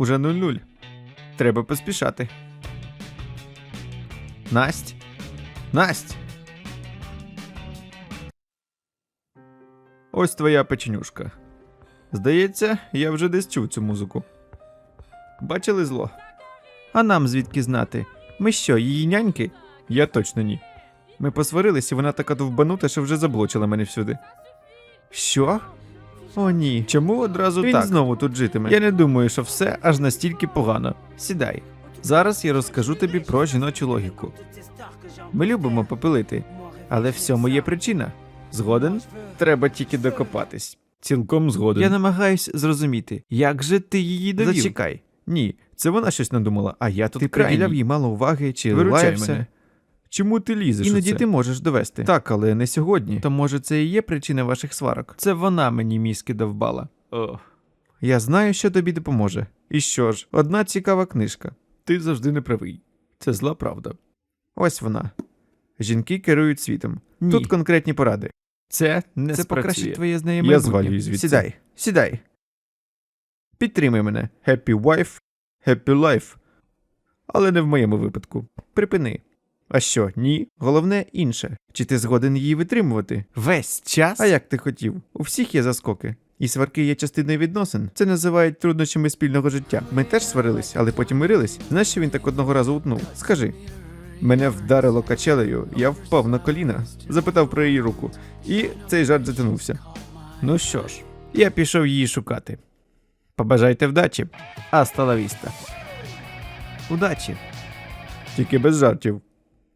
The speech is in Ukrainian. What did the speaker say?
Уже 0-0. Треба поспішати. Насть. Насть. Ось твоя печенюшка. Здається, я вже десь чув цю музику. Бачили зло? А нам звідки знати? Ми що, її няньки? Я точно ні. Ми посварились, і вона така довбанута, що вже заблочила мене всюди. Що? О, ні. Чому одразу Він так? знову тут житиме. Я не думаю, що все аж настільки погано. Сідай. Зараз я розкажу тобі про жіночу логіку. Ми любимо попилити, але всьому є причина. Згоден? Треба тільки докопатись. Цілком згоден. Я намагаюсь зрозуміти, як же ти її довів? Зачекай. Ні, це вона щось надумала, а я тут Ти приділяв їй мало уваги чи Виручай мене. Чому ти лізеш? Іноді у це? ти можеш довести. Так, але не сьогодні. То може це і є причина ваших сварок? Це вона мені мізки довбала. О. Я знаю, що тобі допоможе. І що ж, одна цікава книжка. Ти завжди не правий. Це зла правда. Ось вона. Жінки керують світом. Ні. Тут конкретні поради. Це не Це спрацює. покращить твоє з нею Я майбутнє. звалюю звідси. Сідай. Сідай. Підтримай мене. Happy wife, happy life. Але не в моєму випадку. Припини. А що, ні? Головне інше. Чи ти згоден її витримувати? Весь час? А як ти хотів? У всіх є заскоки. І сварки є частиною відносин. Це називають труднощами спільного життя. Ми теж сварились, але потім мирились. Знаєш, що він так одного разу утнув? Скажи. Мене вдарило качелею, я впав на коліна, запитав про її руку, і цей жарт затягнувся. Ну що ж, я пішов її шукати. Побажайте вдачі. Аста ла віста. Удачі. Тільки без жартів.